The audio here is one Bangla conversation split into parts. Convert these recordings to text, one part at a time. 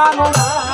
বাংলা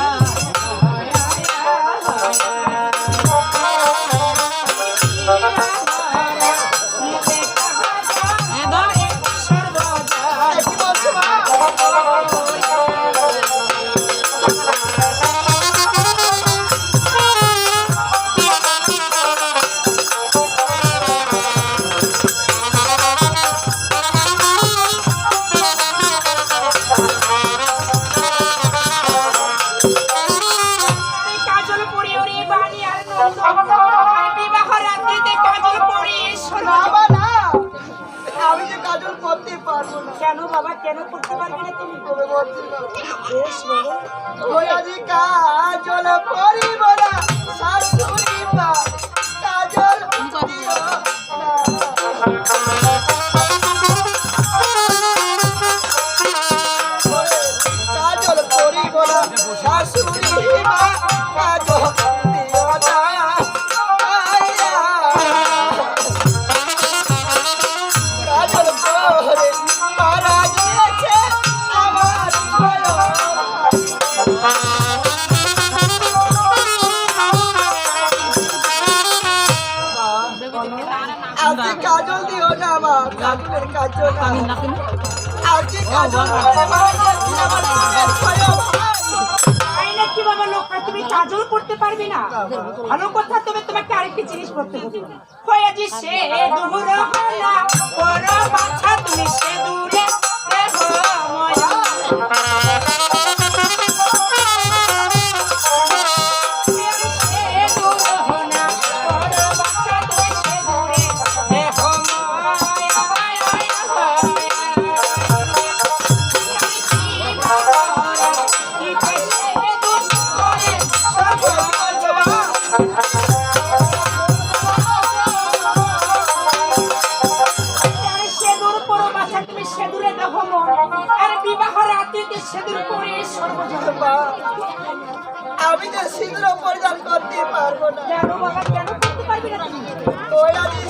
আমি যে কাজল করতে পারব না। কেন বাবা? কেন করতে পারবে না তুমি? তবে বলছি না বেশ বলো। ওই আজি কাজল পরিব না শাশুড়ি মা কাজল দিও কাজল পরিব না শাশুড়ি মা কাজল আজকে কাজল দিও না আমার কাজলের কাজল না আজকে কাজল নাকি বাবা লোকটা তুমি কাজল করতে পারবে না? ভালো কথা তবে তোমাকে আরেকটি জিনিস করতে হবে। হয়ে যে সে দূর হলা তুমি সে দূরে। রাত্রিতে পরে সর্বজন আমি যে শীঘ্র পরিধান করতে পারব না। কেন বাবা কেন করতে পারবি না তুমি? ওই আমি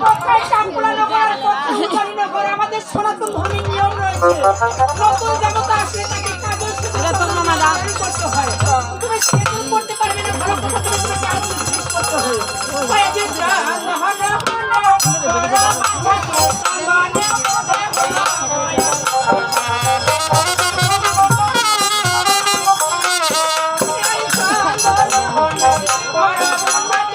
লোকাই চাকুলা নগর আর পশ্চিমবঙ্গ নগর আমাদের সনাতন ধর্মের নিয়ম রয়েছে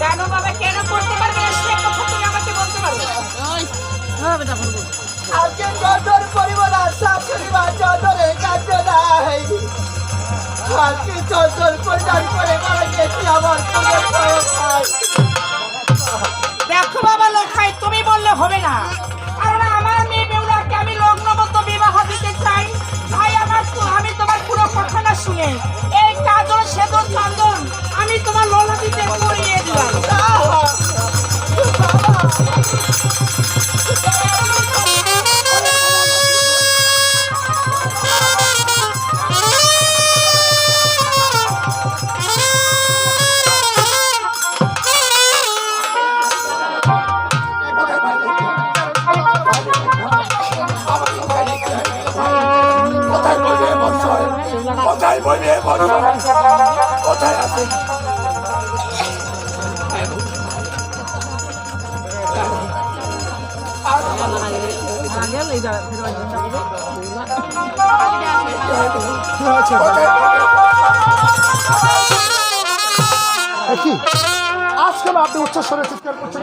কেন বাবা কেন করতে পারবে না? সে কথা তুমি আমাকে বলতে পারবে। আজকে চন্দন পরিবার শাশুড়ি মা চন্দনের কাছে নাই। আজকে পরিধান করে মারা গেছি আমার ভাই দেখো বাবা লোখাই তুমি বললে হবে না। কথা না শুনে এই কাজল সেদন বলবে বৎস কোথায় আছে কোথায় বলবে কি আজ কেন আপনি উচ্চ স্বরে চিৎকার করছেন?